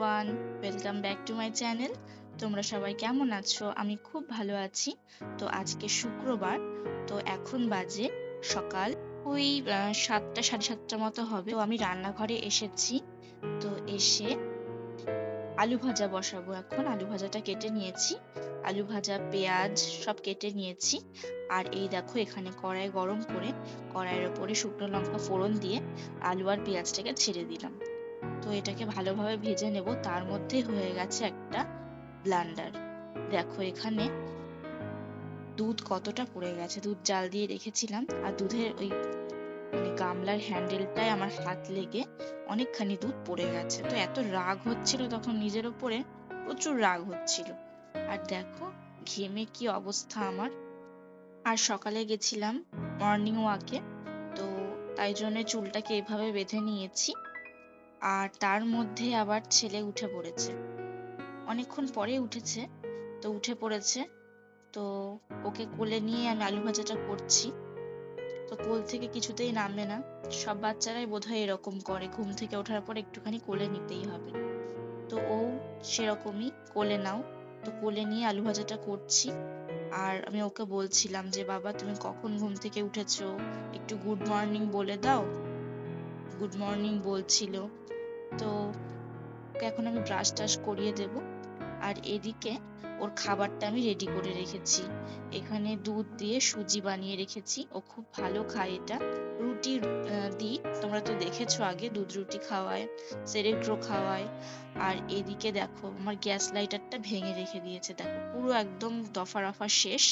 Welcome back to my channel তোমরা সবাই কেমন আছো? আমি খুব ভালো আছি। তো আজকে শুক্রবার, তো এখন বাজে সকাল। ওই সাতটা, সাড়ে সাতটা মতো হবে। তো আমি রান্নাঘরে এসেছি। তো এসে আলু ভাজা বসাবো এখন। আলু ভাজাটা কেটে নিয়েছি। আলু ভাজা, পেঁয়াজ সব কেটে নিয়েছি। আর এই দেখো, এখানে কড়াই গরম করে, কড়াইয়ের ওপরে শুকনো লঙ্কা ফোড়ন দিয়ে আলু আর পেঁয়াজটাকে ছেড়ে দিলাম। তো এটাকে ভালোভাবে ভেজে নেব। তার মধ্যে হয়ে গেছে একটা ব্লান্ডার। দেখো এখানে দুধ কতটা পড়ে গেছে। দুধ জাল দিয়ে রেখেছিলাম। আর দুধের ওই মানে গামলার হ্যান্ডেলটায় আমার হাত লেগে অনেকখানি দুধ পড়ে গেছে। তো এত রাগ হচ্ছিল তখন নিজের ওপরে। প্রচুর রাগ হচ্ছিল। আর দেখো ঘেমে কি অবস্থা আমার। আর সকালে গেছিলাম মর্নিং ওয়াকে তো তাই জন্য চুলটাকে এভাবে বেঁধে নিয়েছি। আর তার মধ্যে আবার ছেলে উঠে পড়েছে। অনেকক্ষণ পরে উঠেছে, তো উঠে পড়েছে। তো ওকে কোলে নিয়ে আমি আলু ভাজাটা করছি। তো কোল থেকে কিছুতেই নামবে না। সব বাচ্চারাই বোধহয় এরকম করে, ঘুম থেকে ওঠার পর একটুখানি কোলে নিতেই হবে। তো ও সেরকমই, কোলে নাও। তো কোলে নিয়ে আলু ভাজাটা করছি। আর আমি ওকে বলছিলাম যে, বাবা, তুমি কখন ঘুম থেকে উঠেছো? একটু গুড মর্নিং বলে দাও। গুড মর্নিং বলছিল। তো ওকে এখন আমি ব্রাশ টাশ করিয়ে দেব। আর এদিকে ওর খাবারটা আমি রেডি করে রেখেছি। এখানে দুধ দিয়ে সুজি বানিয়ে রেখেছি। ও খুব ভালো খায় এটা। রুটি দিই তোমরা তো দেখেছ আগে দুধ রুটি খাওয়ায়, সেরেগ্রো খাওয়ায়। আর এদিকে দেখো, আমার গ্যাস লাইটারটা ভেঙে রেখে দিয়েছে। দেখো, পুরো একদম দফা রফা শেষ।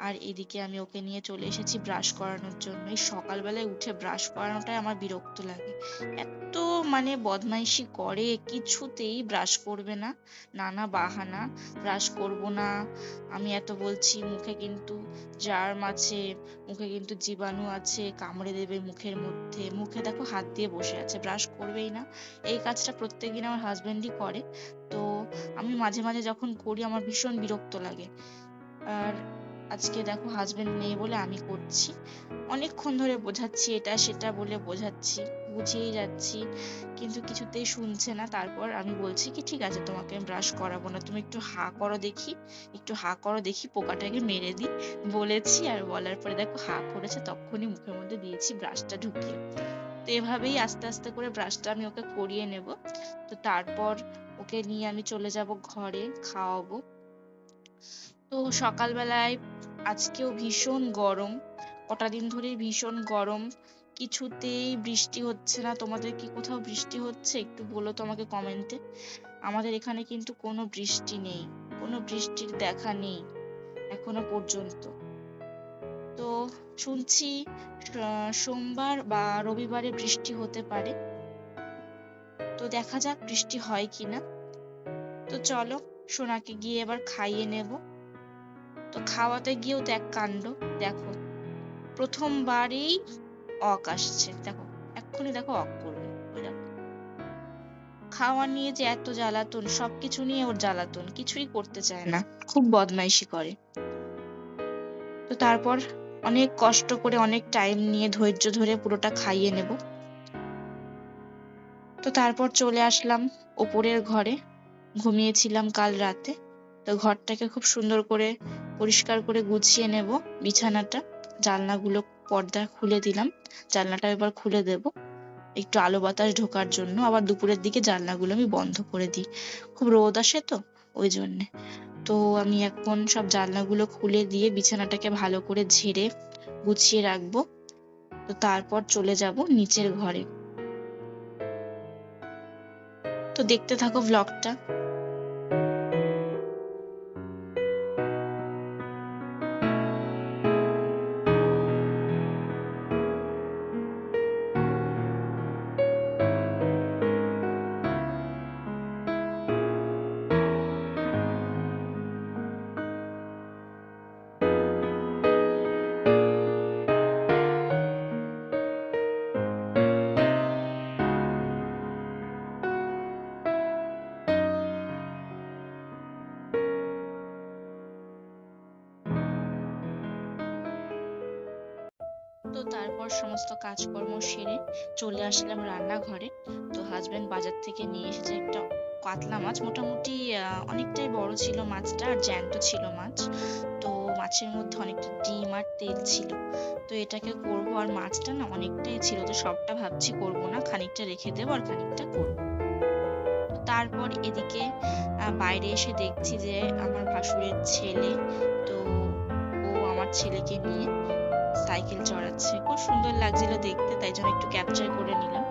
আর এদিকে আমি ওকে নিয়ে চলে এসেছি ব্রাশ করানোর জন্য এই সকালবেলায় উঠে ব্রাশ করানোটাই আমার বিরক্ত লাগে। এত মানে বদমাইশি করে, কিছুতেই ব্রাশ করবে না। নানা বাহানা ব্রাশ করব না। আমি এত বলছি, মুখে কিন্তু জার্ম আছে, মুখে কিন্তু জীবাণু আছে, কামড়ে দেবে মুখের মধ্যে। মুখে দেখো হাত দিয়ে বসে আছে ব্রাশ করবেই না। এই কাজটা প্রত্যেকদিন আমার হাজবেন্ডই করে। তো আমি মাঝে মাঝে যখন করি, আমার ভীষণ বিরক্ত লাগে। আর আজকে দেখো হাজবেন্ড নেই বলে আমি করছি। অনেকক্ষণ ধরে বোঝাচ্ছি, এটা সেটা বলে বোঝাচ্ছি, বুঝিয়েই যাচ্ছি, কিন্তু কিছুতেই শুনছে না। তারপর আমি বলছি কি, ঠিক আছে, তোমাকে আমি ব্রাশ করাবো না। তুমি একটু হা করো দেখি, একটু হা করো দেখি, পোকাটাকে মেরে দিই বলেছি আর বলার পরে দেখো হা করেছে, তখনই মুখের মধ্যে দিয়েছি ব্রাশটা ঢুকিয়ে। তো এভাবেই আস্তে আস্তে করে ব্রাশটা আমি ওকে করিয়ে নেব। তো তারপর ওকে নিয়ে আমি চলে যাব ঘরে, খাওয়াবো। তো সকালবেলায় আজকেও ভীষণ গরম। কটা দিন ধরেই ভীষণ গরম। কিছুতেই বৃষ্টি হচ্ছে না। তোমাদের কি কোথাও বৃষ্টি হচ্ছে? একটু বলো তো আমাকে কমেন্টে আমাদের এখানে কিন্তু কোনো বৃষ্টি নেই। কোনো বৃষ্টির দেখা নেই এখনও পর্যন্ত। তো শুনছি সোমবার বা রবিবারে বৃষ্টি হতে পারে। তো দেখা যাক বৃষ্টি হয় কিনা। তো চলো সোনাকে গিয়ে এবার খাইয়ে নেব। তো খাওয়াতে গিয়েও তো এক কাণ্ড, দেখো। প্রথমবারেই অক আসছে, দেখো, এক্ষুনি দেখো অক করবে খাওয়া নিয়ে যে এত জ্বালাতন, সবকিছু নিয়ে ওর জ্বালাতন, কিছুই করতে চায় না, খুব বদমাইশি করে। তো তারপর অনেক কষ্ট করে, অনেক টাইম নিয়ে ধৈর্য ধরে পুরোটা খাইয়ে নেব। তো তারপর চলে আসলাম ওপরের ঘরে, ঘুমিয়েছিলাম কাল রাতে। তো ঘরটাকে খুব সুন্দর করে পরিষ্কার করে গুছিয়ে নেব বিছানাটা। জানলাগুলো পর্দা খুলে দিলাম। জানলাটা এবার খুলে দেব। একটু আলো বাতাস ঢোকার জন্য। আবার দুপুরের দিকে জানলাগুলো আমি বন্ধ করে দিই। খুব রোদ আসে তো, ওই জন্যে। তো আমি এখন সব জানলাগুলো খুলে দিয়ে বিছানাটাকে ভালো করে ঝেড়ে গুছিয়ে রাখব। তো তারপর চলে যাব নিচের ঘরে। তো দেখতে থাকো ভ্লগটা সমস্ত কাজকর্ম সেরে চলে আসলাম রান্নাঘরে। তো হাজবেন্ড বাজার থেকে নিয়ে এসেছে একটা কাতলা মাছ। মোটামুটি অনেকটাই বড় ছিল মাছটা আর জ্যান্ত ছিল মাছ। তো মাছের মধ্যে অনেকটা ডিম আর তেল ছিল। তো এটাকে করব আর মাছটা না অনেকটাই ছিল। তো সবটা ভাবছি করব না, খানিকটা রেখে দেবো আর খানিকটা করব। তারপর এদিকে বাইরে এসে দেখছি যে আমার ভাসুরের ছেলে, তো ও আমার ছেলেকে নিয়ে সাইকেল চড়াচ্ছে। খুব সুন্দর লাগছিল দেখতে, তাই জন্য একটু ক্যাপচার করে নিলাম।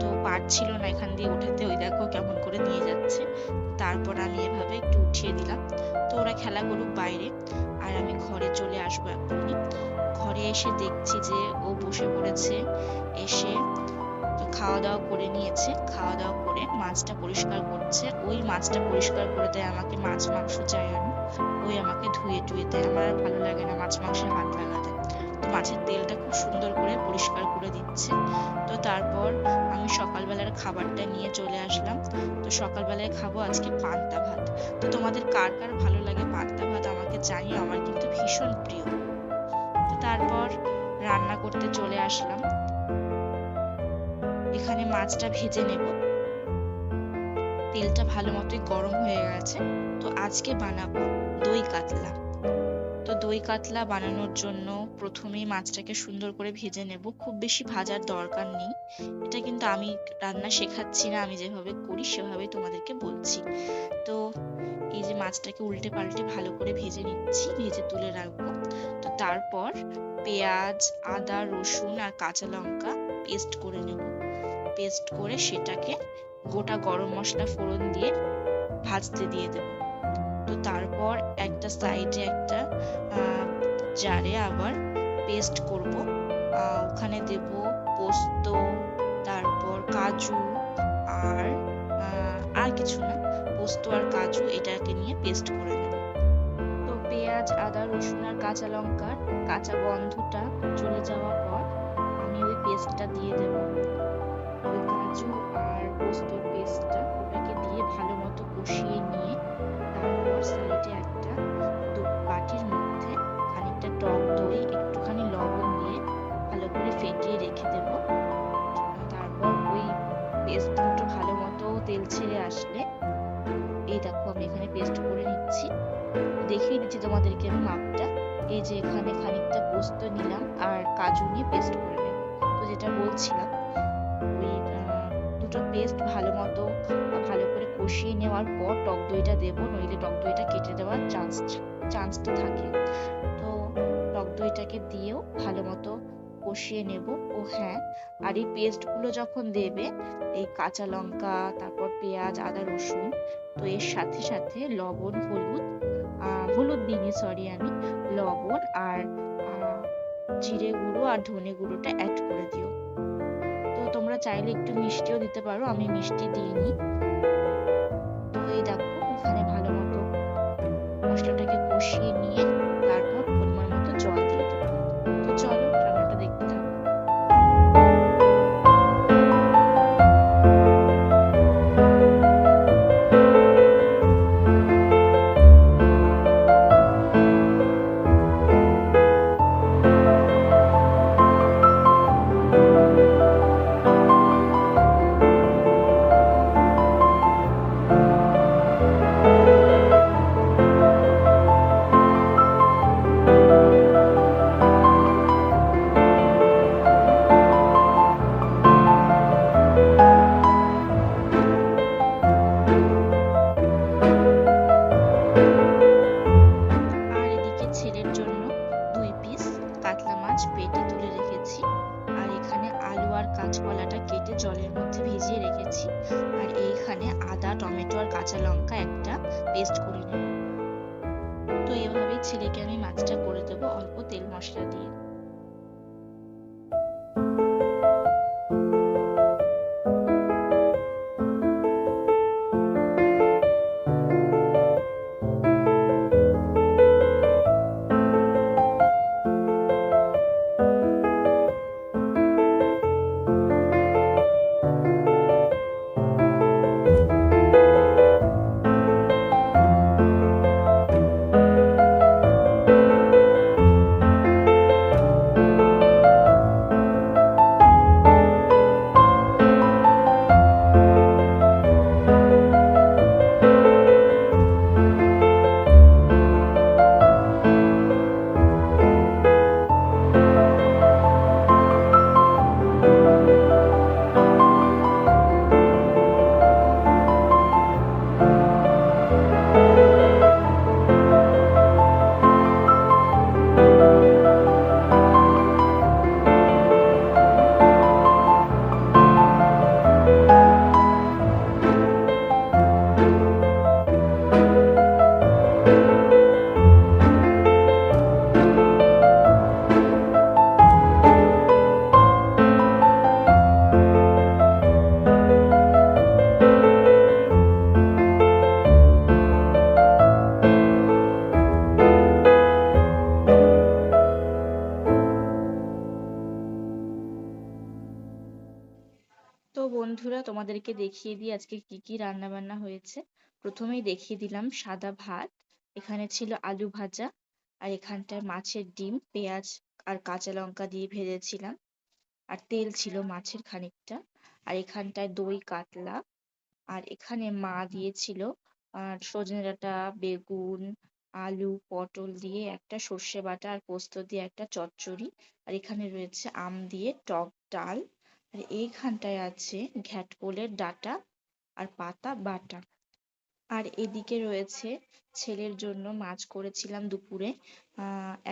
তো পারছিল না এখান দিয়ে ওঠাতে ওই দেখো কেমন করে নিয়ে যাচ্ছে। তারপর আমি এভাবে একটু উঠিয়ে দিলাম। তো ওরা খেলা করুক বাইরে। আর আমি ঘরে চলে আসব এখনই ঘরে এসে দেখছি যে ও বসে পড়েছে, এসে খাওয়া দাওয়া করে নিয়েছে। খাওয়া দাওয়া করে মাছটা পরিষ্কার করছে। ওই মাছটা পরিষ্কার করে দেয় আমাকে, মাছ মাংস চাই আমি ওই আমাকে ধুয়ে টুয়ে দেয়। আমার ভালো লাগে না, মাছ মাংসে হাত লাগাতে। মাছের তেলটা খুব সুন্দর করে পরিষ্কার করে দিচ্ছে। তো তারপর আমি সকালবেলার খাবারটা নিয়ে চলে আসলাম। তো সকালবেলায় খাব আজকে পান্তা ভাত। তো তোমাদের কার কার ভালো লাগে পান্তা ভাত আমাকে জানিও, আমার কিন্তু ভীষণ প্রিয়। তো তারপর রান্না করতে চলে আসলাম। এখানে মাছটা ভেজে নেব। তেলটা ভালো মতোই গরম হয়ে গেছে। তো আজকে বানাবো দই কাতলা। দই কাতলা বানানোর জন্য প্রথমেই মাছটাকে সুন্দর করে ভেজে নেব। খুব বেশি ভাজার দরকার নেই। এটা কিন্তু আমি রান্না শেখাচ্ছি না, আমি যেভাবে করি সেভাবে তোমাদেরকে বলছি। তো এই যে মাছটাকে উল্টে পাল্টে ভালো করে ভেজে নিচ্ছি, ভেজে তুলে রাখব। তো তারপর পেঁয়াজ, আদা, রসুন আর কাঁচা লঙ্কা পেস্ট করে নেব। পেস্ট করে সেটাকে গোটা গরম মশলা ফোড়ন দিয়ে ভাজতে দিয়ে দেব। তো তারপর একটা সাইডে একটা জারে আবার পেস্ট করব। ওখানে দেব পোস্ত, তারপর কাজু আর আর কিছু না, পোস্ত আর কাজু এটাকে নিয়ে পেস্ট করে নেব। তো পেঁয়াজ, আদা, রসুন আর কাঁচা লঙ্কার কাঁচা গন্ধটা চলে যাওয়ার পর আমি ওই পেস্টটা দিয়ে দেব। ওই কাজু আর পোস্তর পেস্টটা ওটাকে দিয়ে ভালো মতো কষিয়ে তারপর সাইডে একটা বাটির মধ্যে খানিকটা টক দই, একটুখানি লবণ দিয়ে ভালো করে ফেটিয়ে রেখে দেব। তারপর ওই পেস্ট দুটো ভালো মতো তেল ছেড়ে আসলে এই দেখো আমি এখানে পেস্ট করে নিচ্ছি। দেখিয়ে দিচ্ছি তোমাদেরকে আমি মাপটা। এই যে এখানে খানিকটা পোস্ত নিলাম আর কাজু নিয়ে পেস্ট করে নেব। তো যেটা বলছিলাম ওই দুটো পেস্ট ভালো মতো ভালো করে কষিয়ে নেওয়ার পর টক দইটা দেবো, নইলে টক দইটা কেটে দেওয়ার চান্স চান্সটা থাকে। তো টক দইটাকে দিয়েও ভালো মতো কষিয়ে নেব। ও হ্যাঁ আর এই পেস্টগুলো যখন দেবে, এই কাঁচা লঙ্কা, তারপর পেঁয়াজ, আদা, রসুন, তো এর সাথে সাথে লবণ, হলুদ হলুদ দিইনি সরি আমি, লবণ আর জিরে গুঁড়ো আর ধনে গুঁড়োটা অ্যাড করে দিও। চাইলে একটু মিষ্টিও দিতে পারো, আমি মিষ্টি দিইনি। তো এই দেখো, এখানে ভালো মতো মশলাটাকে কষিয়ে পেস্ট করে নেব তো এভাবেই ছেলেকে আমি মাছটা করে দেবো অল্প তেল মশলা দিয়ে। বন্ধুরা, তোমাদেরকে দেখিয়ে দিই আজকে কি কি রান্না বান্না হয়েছে। প্রথমেই দেখিয়ে দিলাম সাদা ভাত, এখানে ছিল আলু ভাজা, আর এখানটায় মাছের ডিম, পেঁয়াজ আর কাঁচা লঙ্কা দিয়ে ভেজেছিলাম। আর তেল ছিল মাছের খানিকটা, আর এখানটায় দই, কাতলা, আর এখানে মা দিয়েছিল আর সজনে ডাঁটা, বেগুন, আলু, পটল দিয়ে একটা সর্ষে বাটা আর পোস্ত দিয়ে একটা চচ্চড়ি। আর এখানে রয়েছে আম দিয়ে টক ডাল আর এইখানটায় আছে ঘ্যাটকোলের ডাটা আর পাতা বাটা। আর এদিকে রয়েছে ছেলের জন্য মাছ করেছিলাম দুপুরে।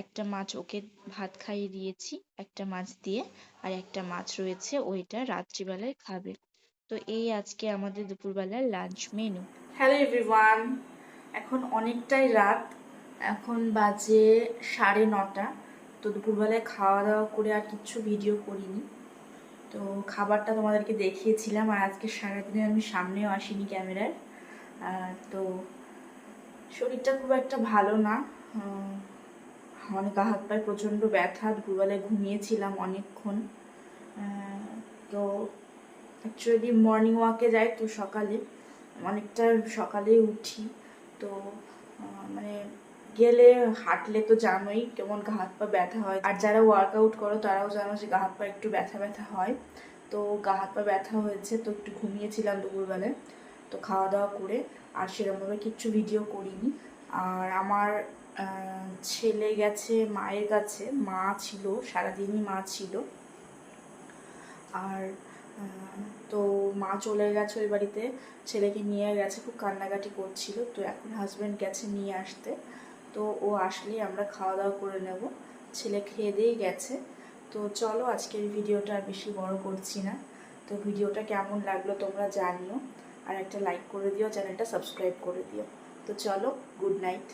একটা মাছ ওকে ভাত খাইয়ে দিয়েছি, একটা মাছ দিয়ে আর একটা মাছ রয়েছে, ওইটা রাত্রিবেলায় খাবে। তো এই আজকে আমাদের দুপুরবেলার লাঞ্চ মেনু। হ্যালো এভরিওয়ান এখন অনেকটাই রাত, এখন বাজে সাড়ে নটা। তো দুপুরবেলায় খাওয়া দাওয়া করে আর কিচ্ছু ভিডিও করিনি। তো খাবারটা তোমাদেরকে দেখিয়েছিলাম আর আজকে সারাদিনে আমি সামনেও আসিনি ক্যামেরার। তো শরীরটা খুব একটা ভালো না। অনেক গা হাত পায়ে প্রচণ্ড ব্যথা, দুপুরবেলায় ঘুমিয়েছিলাম অনেকক্ষণ। তো অ্যাকচুয়ালি মর্নিং ওয়াকে যাই তো সকালে। অনেকটা সকালেই উঠি। তো মানে গেলে হাঁটলে তো জানোই কেমন গা হাত পা ব্যথা হয়। আর যারা ওয়ার্কআউট করো তারাও জানো যে গা হাত পা একটু ব্যথা ব্যথা হয়। তো গা হাত পা ব্যথা হয়েছে তো একটু ঘুমিয়েছিলাম দুপুরবেলায়। তো খাওয়া দাওয়া করে আর সেরকমভাবে কিচ্ছু ভিডিও করিনি। আর আমার ছেলে গেছে মায়ের কাছে, মা ছিল, সারাদিনই মা ছিল। আর তো মা চলে গেছে ওই বাড়িতে, ছেলেকে নিয়ে গেছে, খুব কান্নাকাটি করছিল। তো এখন হাজব্যান্ড গেছে নিয়ে আসতে। তো ও আসলেই আমরা খাওয়া দাওয়া করে নেব। ছেলে খেয়ে দিয়েই গেছে। তো চলো আজকের ভিডিওটা আর বেশি বড় করছি না। তো ভিডিওটা কেমন লাগল তোমরা জানিও। আর একটা লাইক করে দিও, চ্যানেলটা সাবস্ক্রাইব করে দিও। তো চলো গুড নাইট